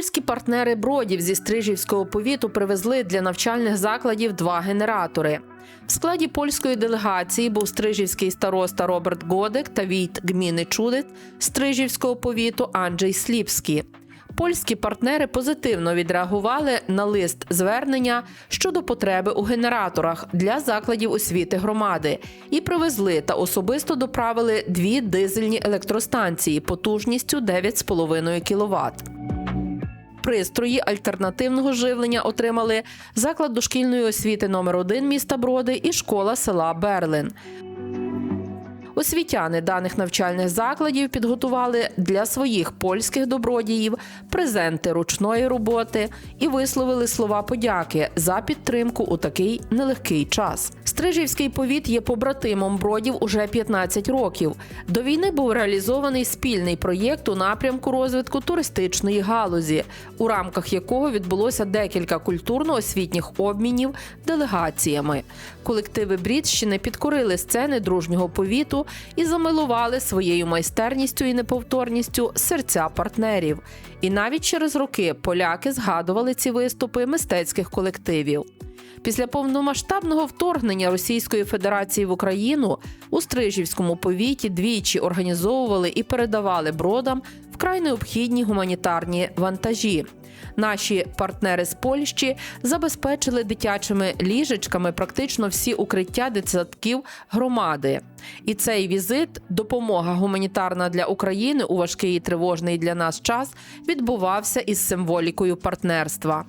Польські партнери бродів зі Стрижівського повіту привезли для навчальних закладів два генератори. В складі польської делегації був стрижівський староста Роберт Годек та війт гміни Чудит Стрижівського повіту Анджей Сліпський. Польські партнери позитивно відреагували на лист звернення щодо потреби у генераторах для закладів освіти громади і привезли та особисто доправили дві дизельні електростанції потужністю 9,5 кВт. Пристрої альтернативного живлення отримали заклад дошкільної освіти номер 1 міста Броди і школа села Берлин. Освітяни даних навчальних закладів підготували для своїх польських добродіїв презенти ручної роботи і висловили слова подяки за підтримку у такий нелегкий час. Стрижівський повіт є побратимом бродів уже 15 років. До війни був реалізований спільний проєкт у напрямку розвитку туристичної галузі, у рамках якого відбулося декілька культурно-освітніх обмінів делегаціями. Колективи Брідщини підкорили сцени дружнього повіту і замилували своєю майстерністю і неповторністю серця партнерів. І навіть через роки поляки згадували ці виступи мистецьких колективів. Після повномасштабного вторгнення Російської Федерації в Україну у Стрижівському повіті двічі організовували і передавали бродам вкрай необхідні гуманітарні вантажі. Наші партнери з Польщі забезпечили дитячими ліжечками практично всі укриття дитсадків громади. І цей візит, допомога гуманітарна для України у важкий і тривожний для нас час, відбувався із символікою партнерства.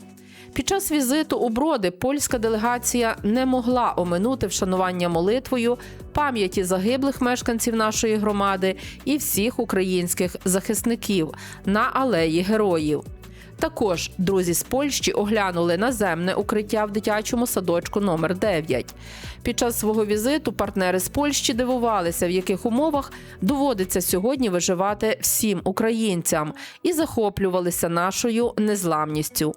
Під час візиту у Броди польська делегація не могла оминути вшанування молитвою пам'яті загиблих мешканців нашої громади і всіх українських захисників на алеї героїв. Також друзі з Польщі оглянули наземне укриття в дитячому садочку номер 9 Під час свого візиту партнери з Польщі дивувалися, в яких умовах доводиться сьогодні виживати всім українцям, і захоплювалися нашою незламністю.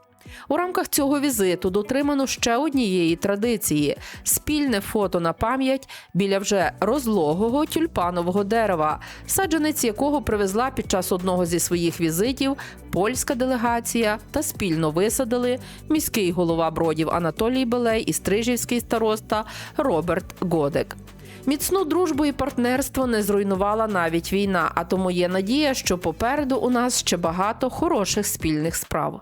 У рамках цього візиту дотримано ще однієї традиції спільне фото на пам'ять біля вже розлогого тюльпанового дерева, саджанець якого привезла під час одного зі своїх візитів польська делегація та спільно висадили міський голова бродів Анатолій Белей і стрижівський староста Роберт Годек. Міцну дружбу і партнерство не зруйнувала навіть війна, а тому є надія, що попереду у нас ще багато хороших спільних справ.